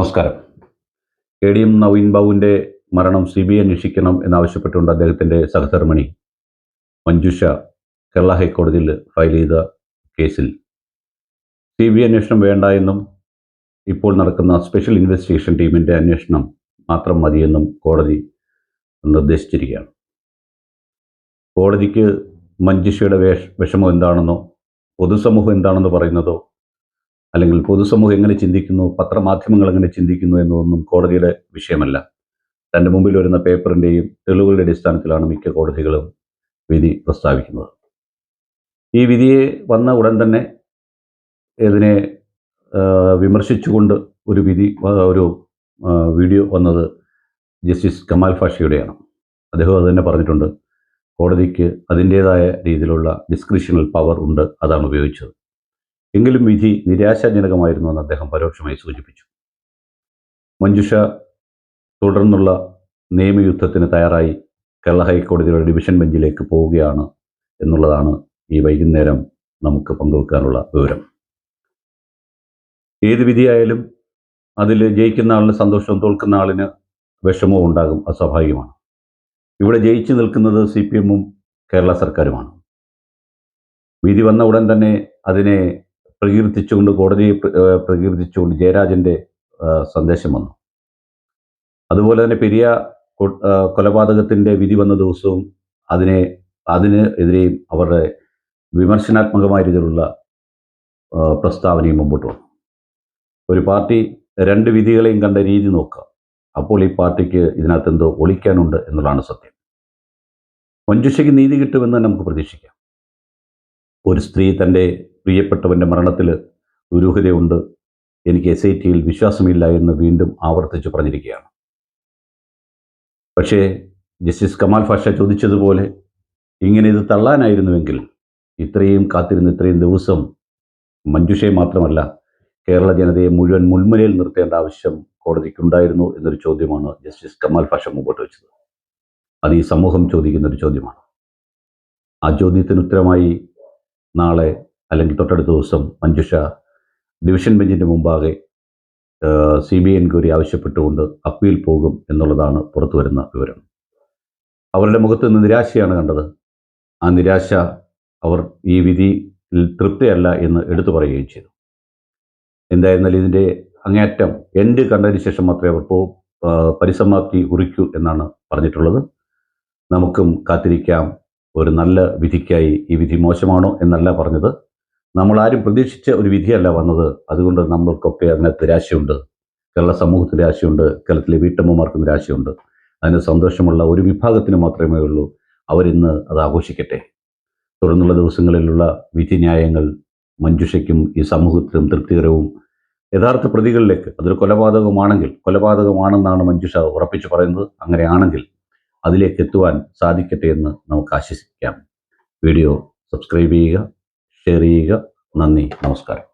നമസ്കാരം. A D M Naveen ബാബുവിന്റെ മരണം സി ബി ഐ അന്വേഷിക്കണം എന്നാവശ്യപ്പെട്ടുകൊണ്ട് അദ്ദേഹത്തിന്റെ സഹധർമ്മിണി മഞ്ജുഷ കേരള ഹൈക്കോടതിയിൽ ഫയൽ ചെയ്ത കേസിൽ സി ബി ഐ അന്വേഷണം വേണ്ട എന്നും ഇപ്പോൾ നടക്കുന്ന സ്പെഷ്യൽ ഇൻവെസ്റ്റിഗേഷൻ ടീമിന്റെ അന്വേഷണം മാത്രം മതിയെന്നും കോടതി നിർദ്ദേശിച്ചിരിക്കുകയാണ്. കോടതിക്ക് മഞ്ജുഷയുടെ വേഷ വിഷമം എന്താണെന്നോ പൊതുസമൂഹം എന്താണെന്ന് പറയുന്നതോ അല്ലെങ്കിൽ പൊതുസമൂഹം എങ്ങനെ ചിന്തിക്കുന്നു പത്രമാധ്യമങ്ങൾ എങ്ങനെ ചിന്തിക്കുന്നു എന്നതൊന്നും കോടതിയുടെ വിഷയമല്ല. തന്റെ മുമ്പിൽ വരുന്ന പേപ്പറിന്റെയും തെളിവുകളുടെ അടിസ്ഥാനത്തിലാണ് മിക്ക കോടതികളും വിധി പ്രസ്താവിക്കുന്നത്. ഈ വിധിയെ വന്ന ഉടൻ തന്നെ ഇതിനെ വിമർശിച്ചുകൊണ്ട് ഒരു വിധി ഒരു വീഡിയോ വന്നത് ജസ്റ്റിസ് കമാൽ ഫാഷിയുടെയാണ്. അദ്ദേഹം അത് തന്നെ പറഞ്ഞിട്ടുണ്ട് കോടതിക്ക് അതിന്റേതായ രീതിയിലുള്ള ഡിസ്ക്രിഷണൽ പവർ ഉണ്ട് അതാണ് ഉപയോഗിച്ചത്. എങ്കിലും വിധി നിരാശാജനകമായിരുന്നു എന്ന് അദ്ദേഹം പരോക്ഷമായി സൂചിപ്പിച്ചു. മഞ്ജുഷ തുടർന്നുള്ള നിയമയുദ്ധത്തിന് തയ്യാറായി കേരള ഹൈക്കോടതിയുടെ ഡിവിഷൻ ബെഞ്ചിലേക്ക് പോവുകയാണ് എന്നുള്ളതാണ് ഈ വൈകുന്നേരം നമുക്ക് പങ്കുവെക്കാനുള്ള വിവരം. ഏത് വിധിയായാലും അതിൽ ജയിക്കുന്ന ആളിന് സന്തോഷവും തോൽക്കുന്ന ആളിന് വിഷമവും ഉണ്ടാകും അസ്വാഭാവികമാണ് ഇവിടെ ജയിച്ചു നിൽക്കുന്നത് സി പി എമ്മും കേരള സർക്കാരുമാണ്. വിധി വന്ന ഉടൻ തന്നെ അതിനെ പ്രകീർത്തിച്ചുകൊണ്ട് കോടതിയെ പ്രകീർത്തിച്ചുകൊണ്ട് ജയരാജന്റെ സന്ദേശം വന്നു. അതുപോലെ തന്നെ പെരിയ കൊലപാതകത്തിന്റെ വിധി വന്ന ദിവസവും അതിനെ അതിന് എതിരെയും അവരുടെ വിമർശനാത്മകമായ രീതിയിലുള്ള പ്രസ്താവനയും മുമ്പോട്ട് വന്നു. ഒരു പാർട്ടി രണ്ട് വിധികളെയും കണ്ട രീതി നോക്കുക. അപ്പോൾ ഈ പാർട്ടിക്ക് ഇതിനകത്ത് എന്തോ ഒളിക്കാനുണ്ട് എന്നുള്ളതാണ് സത്യം. മഞ്ജുഷയ്ക്ക് നീതി കിട്ടുമെന്ന് നമുക്ക് പ്രതീക്ഷിക്കാം. ഒരു സ്ത്രീ തന്റെ പ്രിയപ്പെട്ടവന്റെ മരണത്തിൽ ദുരൂഹതയുണ്ട്. എനിക്ക് എസ് ഐ ടിയിൽ വിശ്വാസമില്ല എന്ന് വീണ്ടും ആവർത്തിച്ച് പറഞ്ഞിരിക്കുകയാണ്. പക്ഷേ ജസ്റ്റിസ് കമാൽ ഫാഷ ചോദിച്ചതുപോലെ ഇങ്ങനെ ഇത് തള്ളാനായിരുന്നുവെങ്കിൽ ഇത്രയും കാത്തിരുന്ന് ഇത്രയും ദിവസം മഞ്ജുഷയെ മാത്രമല്ല കേരള ജനതയെ മുഴുവൻ മുൾമുനയിൽ നിർത്തേണ്ട ആവശ്യം കോടതിക്കുണ്ടായിരുന്നു എന്നൊരു ചോദ്യമാണ് ജസ്റ്റിസ് കമാൽ ഫാഷ മുമ്പോട്ട് വെച്ചത്. അത് ഈ സമൂഹം ചോദിക്കുന്ന ഒരു ചോദ്യമാണ്. ആ ചോദ്യത്തിന് ഉത്തരമായി നാളെ അല്ലെങ്കിൽ തൊട്ടടുത്ത ദിവസം മഞ്ജുഷ ഡിവിഷൻ ബെഞ്ചിന്റെ മുമ്പാകെ സി ബി ഐ എൻക്വയറി ആവശ്യപ്പെട്ടുകൊണ്ട് അപ്പീൽ പോകും എന്നുള്ളതാണ് പുറത്തു വരുന്ന വിവരം. അവരുടെ മുഖത്ത് നിന്ന് നിരാശയാണ് കണ്ടത്. ആ നിരാശ അവർ ഈ വിധിയിൽ തൃപ്തിയല്ല എന്ന് എടുത്തു പറയുകയും ചെയ്തു. എന്തായിരുന്നാലും ഇതിന്റെ അങ്ങേറ്റം എൻഡ് കണ്ടതിന് ശേഷം മാത്രമേ അവർ പോ പരിസമാപ്തി കുറിക്കൂ എന്നാണ് പറഞ്ഞിട്ടുള്ളത്. നമുക്കും കാത്തിരിക്കാം. ഒരു നല്ല വിധിക്കായി ഈ വിധി മോശമാണോ എന്നല്ല പറഞ്ഞത്. നമ്മൾ ആരും പ്രതീക്ഷിച്ച ഒരു വിധിയല്ല വന്നത്. അതുകൊണ്ട് നമ്മൾക്കൊക്കെ അതിനകത്ത് രാശിയുണ്ട്. കേരള സമൂഹത്തിന് രാശിയുണ്ട്. കേരളത്തിലെ വീട്ടമ്മമാർക്കും രാശിയുണ്ട്. അതിന് സന്തോഷമുള്ള ഒരു വിഭാഗത്തിന് മാത്രമേ ഉള്ളൂ. അവരിന്ന് അത് ആഘോഷിക്കട്ടെ. തുടർന്നുള്ള ദിവസങ്ങളിലുള്ള വിധി ന്യായങ്ങൾ മഞ്ജുഷയ്ക്കും ഈ സമൂഹത്തിനും തൃപ്തികരവും യഥാർത്ഥ പ്രതികളിലേക്ക് അതൊരു കൊലപാതകമാണെങ്കിൽ കൊലപാതകമാണെന്നാണ് മഞ്ജുഷ ഉറപ്പിച്ചു പറയുന്നത്. അങ്ങനെയാണെങ്കിൽ അതിലേക്ക് എത്തുവാൻ സാധിക്കട്ടെ എന്ന് നമുക്ക് ആശംസിക്കാം വീഡിയോ സബ്സ്ക്രൈബ് ചെയ്യുക ഷെയർ ചെയ്യുക. നന്ദി നമസ്കാരം.